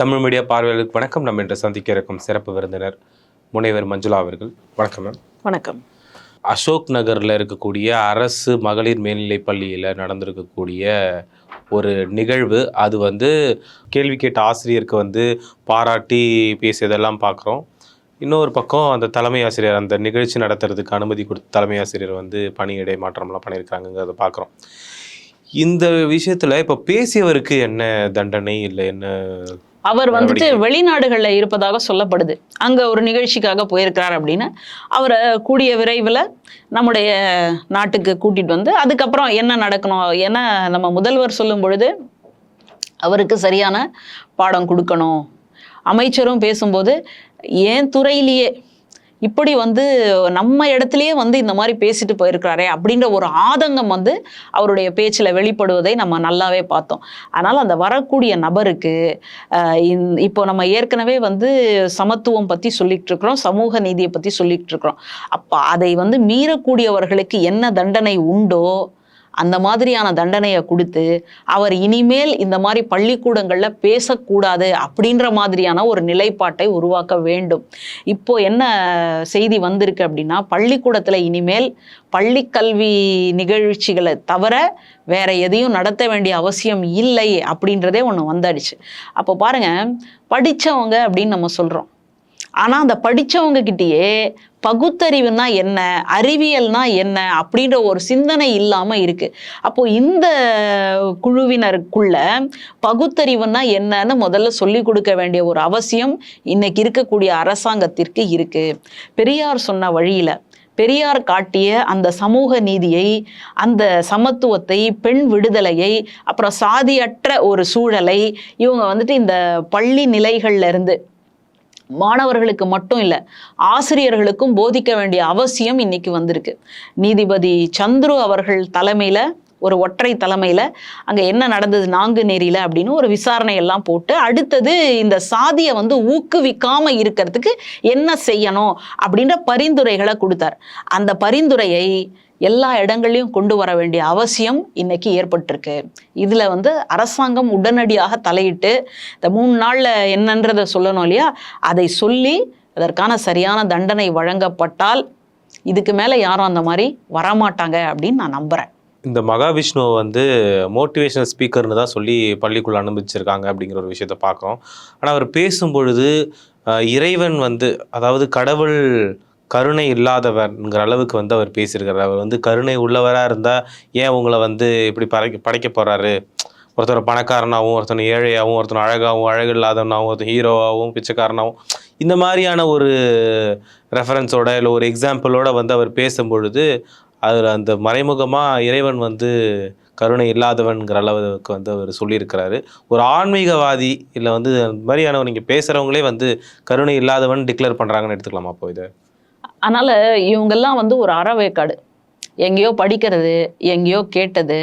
Tamil media பார்வையாளர்களுக்கு வணக்கம். நம்ம இன்று சந்திக்க இருக்கும் சிறப்பு விருந்தினர் முனைவர் மஞ்சுளா அவர்கள். வணக்கம் மேம். வணக்கம். அசோக் நகரில் இருக்கக்கூடிய அரசு மகளிர் மேல்நிலைப் பள்ளியில் நடந்திருக்கக்கூடிய ஒரு நிகழ்வு. அது வந்து கேள்வி கேட்ட ஆசிரியருக்கு வந்து பாராட்டி பேசியதெல்லாம் பார்க்குறோம் இன்னொரு பக்கம் அந்த தலைமை ஆசிரியர் அந்த நிகழ்ச்சி நடத்துறதுக்கு அனுமதி கொடுத்த தலைமை ஆசிரியர் வந்து பணியிடை மாற்றம்லாம் பண்ணியிருக்காங்கிறத பார்க்குறோம் இந்த விஷயத்தில் இப்போ பேசியவருக்கு என்ன தண்டனை இல்லை என்ன அவர் வந்துட்டு. வெளிநாடுகள்ல இருப்பதாக சொல்லப்படுது. அங்க ஒரு நிகழ்ச்சிக்காக போயிருக்கிறார் அப்படின்னு. அவரை கூடிய விரைவில் நம்முடைய நாட்டுக்கு கூட்டிட்டு வந்து அதுக்கப்புறம் என்ன நடக்கணும் ஏன்னா நம்ம முதல்வர் சொல்லும் பொழுது அவருக்கு சரியான பாடம் கொடுக்கணும். அமைச்சரும் பேசும்போது ஏன் துறையிலேயே இப்படி வந்து நம்ம இடத்துலயே வந்து இந்த மாதிரி பேசிட்டு போயிருக்கிறாரே அப்படின்ற ஒரு ஆதங்கம் வந்து அவருடைய பேச்சில் வெளிப்படுவதை நம்ம நல்லாவே பார்த்தோம். அதனால் அந்த வரக்கூடிய நபருக்கு இப்போ நம்ம ஏற்கனவே வந்து சமத்துவம் பற்றி சொல்லிட்டு இருக்கிறோம் சமூக நீதியை பற்றி சொல்லிட்டு இருக்கிறோம். அப்போ அதை வந்து மீறக்கூடியவர்களுக்கு என்ன தண்டனை உண்டோ அந்த மாதிரியான தண்டனையை கொடுத்து அவர் இனிமேல் இந்த மாதிரி பள்ளிக்கூடங்களில் பேசக்கூடாது அப்படின்ற மாதிரியான ஒரு நிலைப்பாட்டை உருவாக்க வேண்டும். இப்போ என்ன செய்தி வந்திருக்கு அப்படின்னா பள்ளிக்கூடத்தில் இனிமேல் பள்ளிக்கல்வி நிகழ்ச்சிகளை தவிர வேற எதையும் நடத்த வேண்டிய அவசியம் இல்லை அப்படின்றதே ஒன்று வந்தாடுச்சு அப்போ பாருங்க படித்தவங்க அப்படின்னு நம்ம சொல்கிறோம் ஆனால் அந்த படித்தவங்கக்கிட்டேயே கிட்டேயே பகுத்தறிவுனா என்ன அறிவியல்னா என்ன அப்படின்ற ஒரு சிந்தனை இல்லாமல் இருக்குது அப்போது இந்த குழுவினருக்குள்ள பகுத்தறிவுனா என்னன்னு முதல்ல சொல்லி கொடுக்க வேண்டிய ஒரு அவசியம் இன்னைக்கு இருக்கக்கூடிய அரசாங்கத்திற்கு இருக்குது பெரியார் சொன்ன வழியில் பெரியார் காட்டிய அந்த சமூக நீதியை அந்த சமத்துவத்தை பெண் விடுதலையை அப்புறம் சாதியற்ற ஒரு சூழலை இவங்க வந்துட்டு இந்த பள்ளி நிலைகள்ல இருந்து மாணவர்களுக்கு மட்டும் இல்லை ஆசிரியர்களுக்கும் போதிக்க வேண்டிய அவசியம் இன்னைக்கு வந்திருக்கு. நீதிபதி சந்துரு அவர்கள் தலைமையில் ஒரு ஒற்றை தலைமையில் அங்கே என்ன நடந்தது நாங்குநேரியில் அப்படின்னு ஒரு விசாரணை எல்லாம் போட்டு அடுத்தது இந்த சாதியை வந்து ஊக்குவிக்காமல் இருக்கிறதுக்கு என்ன செய்யணும் அப்படின்ற பரிந்துரைகளை கொடுத்தார். அந்த பரிந்துரையை எல்லா இடங்கள்லையும் கொண்டு வர வேண்டிய அவசியம் இன்னைக்கு ஏற்பட்டிருக்கு. இதில் வந்து அரசாங்கம் உடனடியாக தலையிட்டு இந்த மூணு நாளில் என்னன்றதை சொல்லணும் இல்லையா? அதை சொல்லி அதற்கான சரியான தண்டனை வழங்கப்பட்டால் இதுக்கு மேலே யாரும் அந்த மாதிரி வரமாட்டாங்க அப்படின்னு நான் நம்புகிறேன் இந்த மகாவிஷ்ணுவை வந்து மோட்டிவேஷனல் ஸ்பீக்கர்னு தான் சொல்லி பள்ளிக்குள்ள அனுபவிச்சிருக்காங்க அப்படிங்கிற ஒரு விஷயத்த பார்க்குறோம். ஆனால் அவர் பேசும்பொழுது இறைவன் வந்து அதாவது கடவுள் கருணை இல்லாதவர்ங்கிற அளவுக்கு வந்து அவர் பேசியிருக்காரு. அவர் வந்து கருணை உள்ளவராக இருந்தால் ஏன் உங்களை வந்து இப்படி படைக்க படைக்க போகிறாரு ஒருத்தர் பணக்காரனாகவும் ஒருத்தன் ஏழையாகவும் ஒருத்தன் அழகாகவும் அழகு இல்லாதவனாகவும் ஒருத்தன் ஹீரோவாகவும் பிச்சைக்காரனாகவும் இந்த மாதிரியான ஒரு ரெஃபரன்ஸோட இல்லை ஒரு எக்ஸாம்பிளோட வந்து அவர் பேசும்பொழுது அதில் அந்த மறைமுகமாக இறைவன் வந்து கருணை இல்லாதவன்கிற அளவுக்கு வந்து அவர் சொல்லியிருக்கிறாரு. ஒரு ஆன்மீகவாதி இல்லை வந்து அந்த மாதிரியானவர் நீங்கள் பேசுகிறவங்களே வந்து கருணை இல்லாதவன் டிக்ளேர் பண்ணுறாங்கன்னு எடுத்துக்கலாமா அப்போ இதை? அதனால் இவங்கெல்லாம் வந்து ஒரு அறவேக்காடு. எங்கேயோ படிக்கிறது எங்கேயோ கேட்டது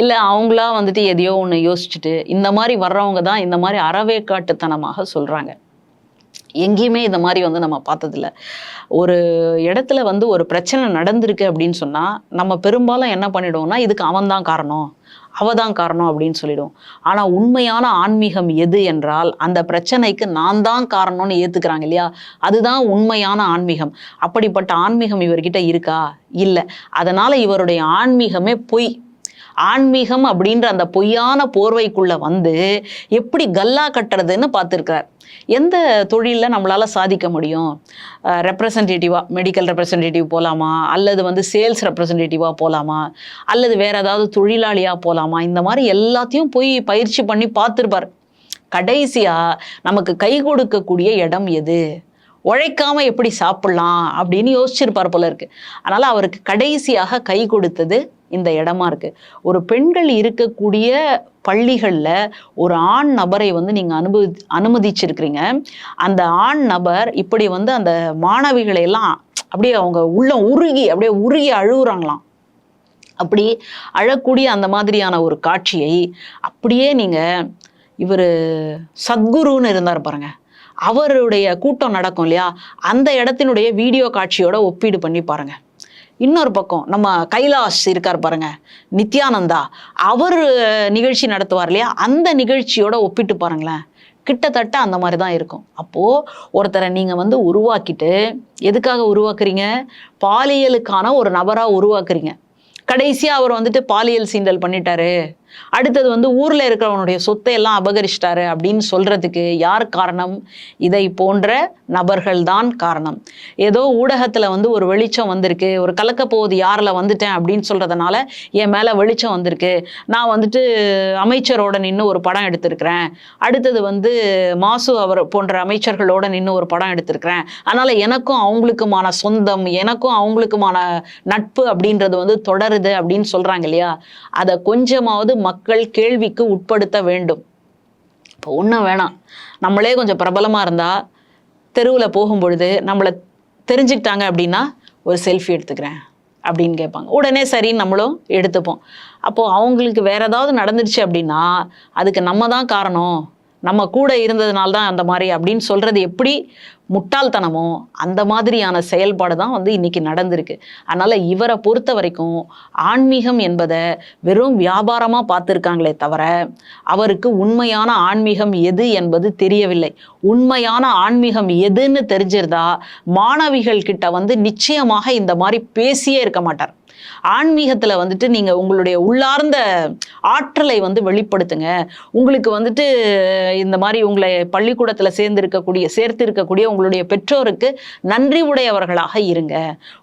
இல்லை அவங்களா வந்துட்டு எதையோ ஒன்று யோசிச்சுட்டு இந்த மாதிரி வர்றவங்க தான் இந்த மாதிரி அறவேக்காட்டுத்தனமாக சொல்கிறாங்க எங்கேயுமே இந்த மாதிரி வந்து நம்ம பார்த்ததில்ல. ஒரு இடத்துல வந்து ஒரு பிரச்சனை நடந்திருக்கு அப்படின்னு சொன்னால் நம்ம பெரும்பாலும் என்ன பண்ணிடுவோம்னா இதுக்கு அவன் தான் காரணம். அவ தான் காரணம் அப்படின்னு சொல்லிடும். ஆனால் உண்மையான ஆன்மீகம் எது என்றால் அந்த பிரச்சனைக்கு நான் தான் காரணம்னு ஏற்றுக்கிறாங்க இல்லையா? அதுதான் உண்மையான ஆன்மீகம். அப்படிப்பட்ட ஆன்மீகம் இவர்கிட்ட இருக்கா? இல்லை. அதனால் இவருடைய ஆன்மீகமே பொய். ஆன்மீகம் அப்படின்ற அந்த பொய்யான போர்வைக்குள்ளே வந்து எப்படி கல்லா கட்டுறதுன்னு பார்த்துருக்கார் எந்த தொழிலில் நம்மளால் சாதிக்க முடியும்? ரெப்ரசன்டேட்டிவாக மெடிக்கல் ரெப்ரசன்டேட்டிவ் போகலாமா அல்லது வந்து சேல்ஸ் ரெப்ரசன்டேட்டிவாக போகலாமா அல்லது வேறு ஏதாவது தொழிலாளியாக போகலாமா இந்த மாதிரி எல்லாத்தையும் போய் பயிற்சி பண்ணி பார்த்துருப்பார். கடைசியாக நமக்கு கை கொடுக்கக்கூடிய இடம் எது? உழைக்காம எப்படி சாப்பிடலாம் அப்படின்னு யோசிச்சிருப்பார் போல இருக்கு. அதனால அவருக்கு கடைசியாக கை கொடுத்தது இந்த இடமா இருக்கு. ஒரு பெண்கள் இருக்கக்கூடிய பள்ளிகளில் ஒரு ஆண் நபரை வந்து நீங்கள் அனுமதி அனுமதிச்சிருக்கிறீங்க. அந்த ஆண் நபர் இப்படி வந்து அந்த மாணவிகளை எல்லாம் அப்படியே அவங்க உள்ள உருகி அப்படியே உருகி அழுகுறாங்களாம். அப்படி அழக்கூடிய அந்த மாதிரியான ஒரு காட்சியை அப்படியே நீங்கள் இவர் சத்குருன்னு இருந்தார் பாருங்கள் அவருடைய கூட்டம் நடக்கும் இல்லையா? அந்த இடத்தினுடைய வீடியோ காட்சியோட ஒப்பீடு பண்ணி பாருங்க. இன்னொரு பக்கம் நம்ம கைலாஷ் இருக்கார் பாருங்க நித்யானந்தா. அவர் நிகழ்ச்சி நடத்துவார் இல்லையா? அந்த நிகழ்ச்சியோட ஒப்பிட்டு பாருங்களேன். கிட்டத்தட்ட அந்த மாதிரி தான் இருக்கும். அப்போது ஒருத்தரை நீங்கள் வந்து உருவாக்கிட்டு எதுக்காக உருவாக்குறீங்க? பாலியலுக்கான ஒரு நபராக உருவாக்குறீங்க. கடைசியாக அவர் வந்துட்டு பாலியல் சீண்டல் பண்ணிட்டாரு. அடுத்தது வந்து ஊரில் இருக்கிறவனுடைய சொத்தை எல்லாம் அபகரிச்சிட்டாரு அப்படின்னு சொல்கிறதுக்கு யார் காரணம்? இதை போன்ற நபர்கள் தான் காரணம். ஏதோ ஊடகத்தில் வந்து ஒரு வெளிச்சம் வந்திருக்கு. ஒரு கலக்க போகுது யாரில் வந்துட்டேன்? அப்படின்னு சொல்கிறதுனால என் மேலே வெளிச்சம் வந்திருக்கு. நான் வந்துட்டு அமைச்சரோட நின்று ஒரு படம் எடுத்திருக்கிறேன். அடுத்தது வந்து மாசு அவர் போன்ற அமைச்சர்களோட நின்று ஒரு படம் எடுத்திருக்கிறேன். அதனால் எனக்கும் அவங்களுக்குமான சொந்தம் எனக்கும் அவங்களுக்குமான நட்பு அப்படின்றது வந்து தொடருது அப்படின்னு சொல்கிறாங்க இல்லையா? அதை கொஞ்சமாவது மக்கள் கேள்விக்கு உட்படுத்த வேண்டும். இப்போ ஒன்றும் வேணாம். நம்மளே கொஞ்சம் பிரபலமாக இருந்தால் தெருவில் போகும்பொழுது நம்மளை தெரிஞ்சுக்கிட்டாங்க அப்படின்னா ஒரு செல்ஃபி எடுத்துக்கிறேன் அப்படின்னு கேட்பாங்க. உடனே சரின்னு நம்மளும் எடுத்துப்போம். அப்போது அவங்களுக்கு வேறு ஏதாவது நடந்துடுச்சு அப்படின்னா அதுக்கு நம்ம தான் காரணம். நம்ம கூட இருந்ததுனால தான் அந்த மாதிரி அப்படின்னு சொல்கிறது எப்படி? முட்டாள்தனமோ அந்த மாதிரியான செயல்பாடு தான் வந்து இன்றைக்கி நடந்திருக்கு. அதனால் இவரை பொறுத்த வரைக்கும் ஆன்மீகம் என்பதை வெறும் வியாபாரமாக பார்த்துருக்காங்களே தவிர அவருக்கு உண்மையான ஆன்மீகம் எது என்பது தெரியவில்லை. உண்மையான ஆன்மீகம் எதுன்னு தெரிஞ்சிருந்தா மாணவிகள் கிட்ட வந்து நிச்சயமாக இந்த மாதிரி பேசியே இருக்க மாட்டார். ஆன்மீகத்தில் வந்துட்டு நீங்கள் உங்களுடைய உள்ளார்ந்த ஆற்றலை வந்து வெளிப்படுத்துங்க. உங்களுக்கு வந்துட்டு இந்த மாதிரி உங்களை பள்ளிக்கூடத்தில் சேர்ந்து இருக்கக்கூடிய சேர்த்து இருக்கக்கூடிய உங்களுடைய பெற்றோருக்கு நன்றி உடையவர்களாக இருங்க.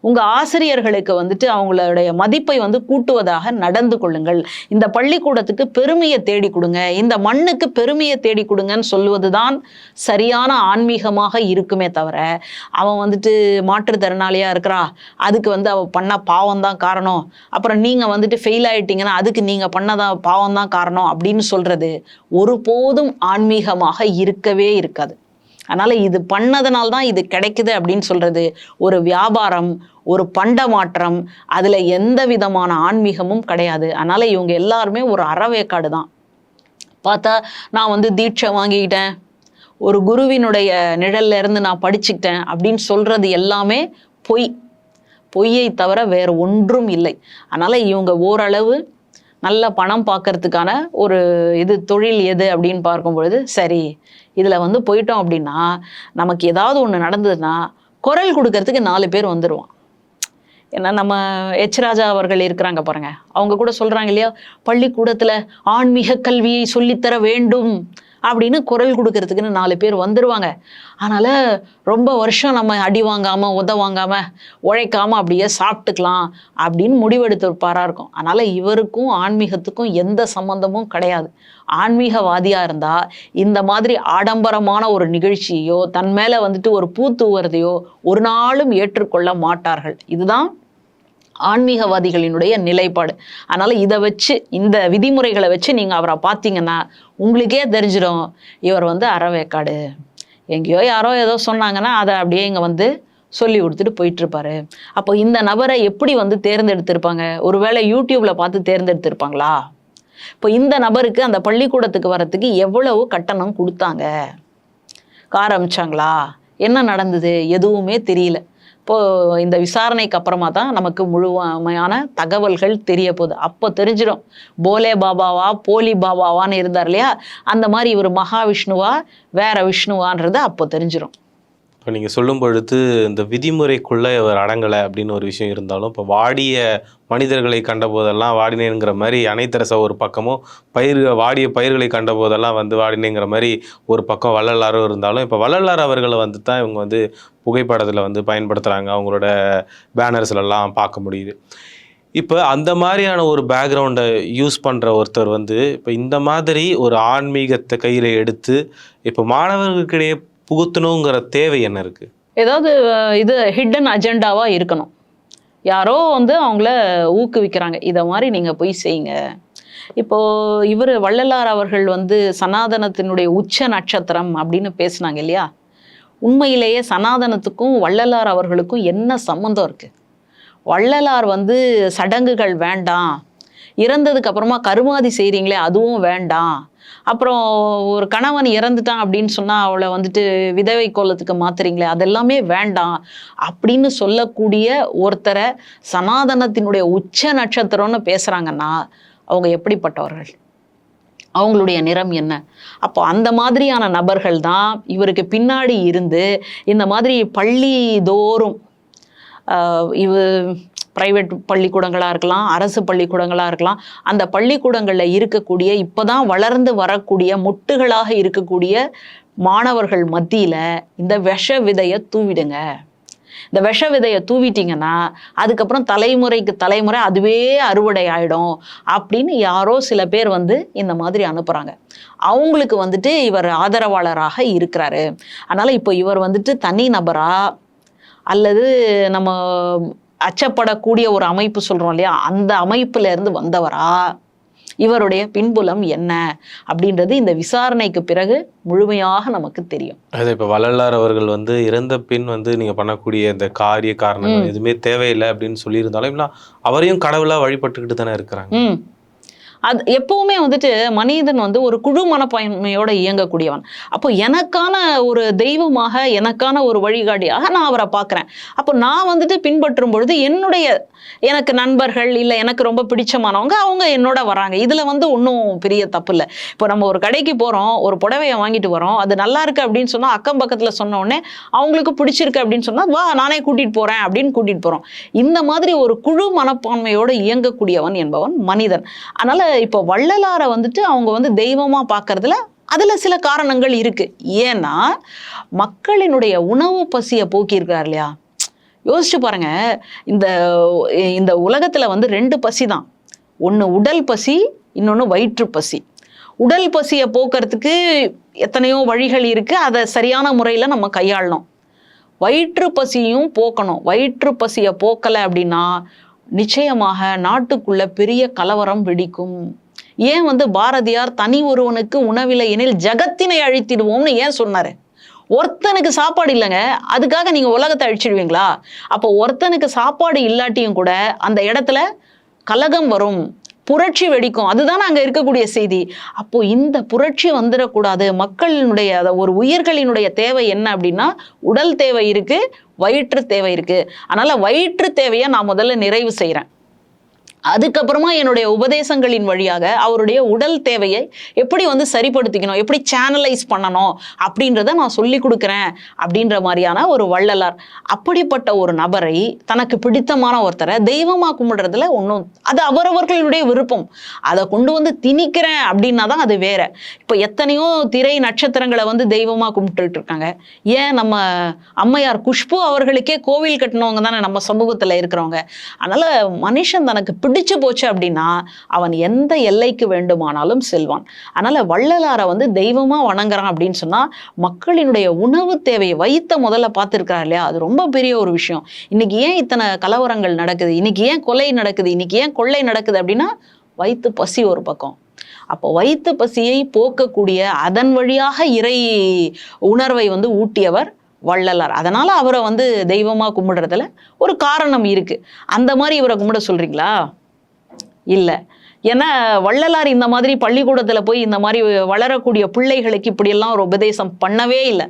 உங்கள் ஆசிரியர்களுக்கு வந்துட்டு அவங்களுடைய மதிப்பை வந்து கூட்டுவதாக நடந்து கொள்ளுங்கள். இந்த பள்ளிக்கூடத்துக்கு பெருமையை தேடி கொடுங்க. இந்த மண்ணுக்கு பெருமையை தேடி கொடுங்கன்னு சொல்லுவது தான் சரியான ஆன்மீகமாக இருக்குமே தவிர அவன் வந்துட்டு மாற்றுத்திறனாளியாக இருக்கிறா அதுக்கு வந்து அவள் பண்ண பாவம் தான் காரணம். அப்புறம் நீங்கள் வந்துட்டு ஃபெயில் ஆயிட்டீங்கன்னா அதுக்கு நீங்கள் பண்ணதான் பாவம் தான் காரணம் அப்படின்னு சொல்கிறது ஒருபோதும் ஆன்மீகமாக இருக்கவே இருக்காது. அதனால் இது பண்ணதுனால தான் இது கிடைக்குது அப்படின்னு சொல்கிறது ஒரு வியாபாரம் ஒரு பண்ட மாற்றம் அதில் எந்த விதமான ஆன்மீகமும் கிடையாது. அதனால் இவங்க எல்லாருமே ஒரு அறவேக்காடு தான் பார்த்தா நான் வந்து தீட்சை வாங்கிக்கிட்டேன். ஒரு குருவினுடைய நிழல்ல இருந்து நான் படிச்சுக்கிட்டேன் அப்படின்னு சொல்கிறது எல்லாமே பொய். பொய்யை தவிர வேறு ஒன்றும் இல்லை. அதனால் இவங்க ஓரளவு நல்ல பணம் பார்க்கறதுக்கான ஒரு இது தொழில் எது அப்படின்னு பார்க்கும் பொழுது சரி இதில் வந்து போயிட்டோம் அப்படின்னா நமக்கு ஏதாவது ஒன்று நடந்ததுன்னா குரல் கொடுக்கறதுக்கு நாலு பேர் வந்துடுவான் ஏன்னா நம்ம எச் ராஜா அவர்கள் இருக்கிறாங்க பாருங்க. அவங்க கூட சொல்கிறாங்க இல்லையா? பள்ளிக்கூடத்தில் ஆன்மீக கல்வியை சொல்லித்தர வேண்டும். அப்படின்னு குரல் கொடுக்கறதுக்குன்னு நாலு பேர் வந்துடுவாங்க அதனால் ரொம்ப வருஷம் நம்ம அடி வாங்காமல் உத வாங்காமல் உழைக்காமல் அப்படியே சாப்பிட்டுக்கலாம் அப்படின்னு முடிவெடுத்திருப்பாராக இருக்கும். அதனால் இவருக்கும் ஆன்மீகத்துக்கும் எந்த சம்பந்தமும் கிடையாது. ஆன்மீகவாதியாக இருந்தால் இந்த மாதிரி ஆடம்பரமான ஒரு நிகழ்ச்சியோ தன் மேலே வந்துட்டு ஒரு பூ தூவுறதையோ ஒரு நாளும் ஏற்றுக்கொள்ள மாட்டார்கள். இதுதான் ஆன்மீகவாதிகளினுடைய நிலைப்பாடு. அதனால் இதை வச்சு இந்த விதிமுறைகளை வச்சு நீங்கள் அவரை பார்த்தீங்கன்னா உங்களுக்கே தெரிஞ்சிடும் இவர் வந்து அறவேக்காடு. எங்கேயோ யாரோ ஏதோ சொன்னாங்கன்னா அதை அப்படியே இங்கே வந்து சொல்லி கொடுத்துட்டு போயிட்டுருப்பாரு. அப்போ இந்த நபரை எப்படி வந்து தேர்ந்தெடுத்திருப்பாங்க? ஒருவேளை யூடியூப்பில் பார்த்து தேர்ந்தெடுத்திருப்பாங்களா? இப்போ இந்த நபருக்கு அந்த பள்ளிக்கூடத்துக்கு வரத்துக்கு எவ்வளவு கட்டணம் கொடுத்தாங்க? ஆரம்பிச்சாங்களா என்ன நடந்தது? எதுவுமே தெரியல. இப்போது இந்த விசாரணைக்கு அப்புறமா தான் நமக்கு முழுமையான தகவல்கள் தெரிய போகுது. அப்போ தெரிஞ்சிடும் போலே பாபாவா போலி பாபாவான்னு இருந்தார் இல்லையா? அந்த மாதிரி இவர் மகாவிஷ்ணுவா வேற விஷ்ணுவான்றது அப்போ தெரிஞ்சிடும் இப்போ நீங்கள் சொல்லும் பொழுது இந்த விதிமுறைக்குள்ளே இவர் அடங்கலை அப்படின்னு ஒரு விஷயம் இருந்தாலும் இப்போ வாடிய மனிதர்களை கண்ட போதெல்லாம் வாடினேங்கிற மாதிரி அனைத்தரச ஒரு பக்கமும் பயிர் வாடிய பயிர்களை கண்ட போதெல்லாம் வந்து வாடினேங்கிற மாதிரி ஒரு பக்கம் வள்ளலாரும் இருந்தாலும் இப்போ வள்ளலார் அவர்களை வந்து தான் இவங்க வந்து புகைப்படத்தில் வந்து பயன்படுத்துகிறாங்க அவங்களோட பேனர்ஸ்லலாம் பார்க்க முடியுது. இப்போ அந்த மாதிரியான ஒரு பேக்ரவுண்டை யூஸ் பண்ணுற ஒருத்தர் வந்து இப்போ இந்த மாதிரி ஒரு ஆன்மீகத்தை கையில் எடுத்து இப்போ மாணவர்களுக்கிடையே புகுத்தணுங்கிற தேவை என்ன இருக்குது ஏதாவது இது ஹிடன் அஜெண்டாவாக இருக்கணும். யாரோ வந்து அவங்கள ஊக்குவிக்கிறாங்க. இதை மாதிரி நீங்கள் போய் செய்யுங்க. இப்போ இவர் வள்ளலார் அவர்கள் வந்து சனாதனத்தினுடைய உச்ச நட்சத்திரம் அப்படின்னு பேசுனாங்க இல்லையா? உண்மையிலேயே சனாதனத்துக்கும் வள்ளலார் அவர்களுக்கும் என்ன சம்மந்தம் இருக்குது வள்ளலார் வந்து சடங்குகள் வேண்டாம். இறந்ததுக்கு அப்புறமா கருமாதி செய்கிறீங்களே அதுவும் வேண்டாம். அப்புறம் ஒரு கணவன் இறந்துட்டான் அப்படின்னு சொன்னால் அவளை வந்துட்டு விதவை கோலத்துக்கு மாத்துறீங்களே அதெல்லாமே வேண்டாம் அப்படின்னு சொல்லக்கூடிய ஒருத்தரை சனாதனத்தினுடைய உச்ச நட்சத்திரம்னு பேசுகிறாங்கன்னா அவங்க எப்படிப்பட்டவர்கள்? அவங்களுடைய நிறம் என்ன? அப்போ அந்த மாதிரியான நபர்கள் தான் இவருக்கு பின்னாடி இருந்து இந்த மாதிரி பள்ளி தோறும் இவ ப்ரைவேட் பள்ளிக்கூடங்களாக இருக்கலாம் அரசு பள்ளிக்கூடங்களாக இருக்கலாம் அந்த பள்ளிக்கூடங்களில் இருக்கக்கூடிய இப்போ தான் வளர்ந்து வரக்கூடிய மொட்டுகளாக இருக்கக்கூடிய மாணவர்கள் மத்தியில் இந்த விஷ விதையை தூவிடுங்க. இந்த விஷ விதையை தூவிட்டீங்கன்னா அதுக்கப்புறம் தலைமுறைக்கு தலைமுறை அதுவே அறுவடை ஆயிடும் அப்படின்னு யாரோ சில பேர் வந்து இந்த மாதிரி அனுப்புகிறாங்க அவங்களுக்கு வந்துட்டு இவர் ஆதரவாளராக இருக்கிறாரு. அதனால் இப்போ இவர் வந்துட்டு தனி நபரா? அல்லது நம்ம அச்சப்படக்கூடிய ஒரு அமைப்பு சொல்கிறோம் இல்லையா? அந்த அமைப்புல இருந்து வந்தவரா? இவருடைய பின்புலம் என்ன அப்படின்றது இந்த விசாரணைக்கு பிறகு முழுமையாக நமக்கு தெரியும். அது இப்போ வள்ளலார் அவர்கள் வந்து இறந்த பின் வந்து நீங்க பண்ணக்கூடிய இந்த காரிய காரணங்கள் எதுவுமே தேவையில்லை அப்படின்னு சொல்லியிருந்தாலும் அவரையும் கடவுளா வழிபட்டுக்கிட்டு தானே இருக்கிறாங்க. அது எப்பவுமே வந்துட்டு மனிதன் வந்து ஒரு குழு மனப்பான்மையோட இயங்கக்கூடியவன். அப்போ எனக்கான ஒரு தெய்வமாக எனக்கான ஒரு வழிகாட்டியாக நான் அவரை பார்க்குறேன். அப்போ நான் வந்துட்டு பின்பற்றும் பொழுது என்னுடைய எனக்கு நண்பர்கள் இல்லை எனக்கு ரொம்ப பிடிச்சமானவங்க அவங்க என்னோட வராங்க. இதில் வந்து ஒன்றும் பெரிய தப்பு இல்லை இப்போ நம்ம ஒரு கடைக்கு போகிறோம் ஒரு புடவையை வாங்கிட்டு வரோம் அது நல்லா இருக்கு அப்படின்னு சொன்னால் அக்கம் பக்கத்தில் சொன்னோடனே அவங்களுக்கு பிடிச்சிருக்கு அப்படின்னு சொன்னால் வா நானே கூட்டிகிட்டு போகிறேன் அப்படின்னு கூட்டிகிட்டு போகிறோம் இந்த மாதிரி ஒரு குழு மனப்பான்மையோடு இயங்கக்கூடியவன் என்பவன் மனிதன். அதனால் இப்போ வள்ளலாரை வந்துட்டு அவங்க வந்து தெய்வமாக பார்க்கறதுல அதில் சில காரணங்கள் இருக்கு. ஏன்னா மக்களினுடைய உணவு பசியை போக்கியிருக்கிறார் இல்லையா? யோசிச்சு பாருங்க. இந்த இந்த உலகத்துல வந்து ரெண்டு பசி தான். ஒன்று உடல் பசி இன்னொன்று வயிற்று பசி. உடல் பசியை போக்குறதுக்கு எத்தனையோ வழிகள் இருக்கு. அதை சரியான முறையில் நம்ம கையாளணும். வயிற்று பசியும் போக்கணும். வயிற்று பசியை போக்கலை அப்படின்னா நிச்சயமாக நாட்டுக்குள்ள பெரிய கலவரம் வெடிக்கும். ஏன் வந்து பாரதியார் தனி ஒருவனுக்கு உணவில்லை எனில் ஜகத்தினை அழித்திடுவோம்னு ஏன் சொன்னாரு? ஒருத்தனுக்கு சாப்பாடு இல்லைங்க அதுக்காக நீங்க உலகத்தை அழிச்சிடுவீங்களா? அப்போ ஒருத்தனுக்கு சாப்பாடு இல்லாட்டியும் கூட அந்த இடத்துல கலகம் வரும் புரட்சி வெடிக்கும். அதுதான் அங்கே இருக்கக்கூடிய செய்தி. அப்போ இந்த புரட்சி வந்துடக்கூடாது. மக்களினுடைய ஒரு உயிர்களினுடைய தேவை என்ன அப்படின்னா உடல் தேவை இருக்கு வயிற்று தேவை இருக்குது அதனால் வயிற்று தேவையை நான் முதல்ல நிறைவு செய்கிறேன் அதுக்கப்புறமா என்னுடைய உபதேசங்களின் வழியாக அவருடைய உடல் தேவையை எப்படி வந்து சரிப்படுத்திக்கணும் எப்படி சேனலைஸ் பண்ணணும் அப்படின்றத நான் சொல்லி கொடுக்குறேன் அப்படின்ற மாதிரியான ஒரு வள்ளலார். அப்படிப்பட்ட ஒரு நபரை தனக்கு பிடித்தமான ஒருத்தரை தெய்வமாக கும்பிடுறதுல ஒன்றும் அது அவரவர்களுடைய விருப்பம். அதை கொண்டு வந்து திணிக்கிறேன் அப்படின்னா தான் அது வேற. இப்போ எத்தனையோ திரை நட்சத்திரங்களை வந்து தெய்வமாக கும்பிட்டுட்டு இருக்காங்க. ஏன் நம்ம அம்மையார் குஷ்பு அவர்களுக்கே கோவில் கட்டினவங்க தானே நம்ம சமூகத்தில் இருக்கிறவங்க. அதனால மனுஷன் தனக்கு பிடிச்சு போச்சு அப்படின்னா அவன் எந்த எல்லைக்கு வேண்டுமானாலும் செல்வான். அதனால வள்ளலாரை வந்து தெய்வமாக வணங்குறான் அப்படின்னு சொன்னால் மக்களினுடைய உணவு தேவையை வைத்த முதல்ல பார்த்துருக்காரு இல்லையா? அது ரொம்ப பெரிய ஒரு விஷயம். இன்னைக்கு ஏன் இத்தனை கலவரங்கள் நடக்குது? இன்னைக்கு ஏன் கொலை நடக்குது? இன்னைக்கு ஏன் கொள்ளை நடக்குது அப்படின்னா வயிற்று பசி ஒரு பக்கம். அப்போ வயிற்று பசியை போக்கக்கூடிய அதன் வழியாக இறை உணர்வை வந்து ஊட்டியவர் வள்ளலார். அதனால அவரை வந்து தெய்வமாக கும்பிடுறதுல ஒரு காரணம் இருக்கு. அந்த மாதிரி இவரை கும்பிட சொல்றீங்களா? இல்லை. ஏன்னா வள்ளலார் இந்த மாதிரி பள்ளிக்கூடத்தில் போய் இந்த மாதிரி வளரக்கூடிய பிள்ளைகளுக்கு இப்படியெல்லாம் ஒரு உபதேசம் பண்ணவே இல்லை.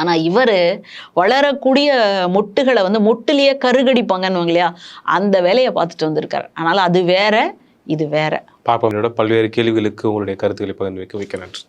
ஆனால் இவர் வளரக்கூடிய மொட்டுகளை வந்து மொட்டுலேயே கருகடிப்பாங்கன்னு இல்லையா அந்த வேலையை பார்த்துட்டு வந்திருக்காரு. அதனால் அது வேற இது வேற. பார்ப்பவங்களோட பல்வேறு கேள்விகளுக்கு உங்களுடைய கருத்துக்களை பகிர்ந்து வைக்க வைக்க நன்றி.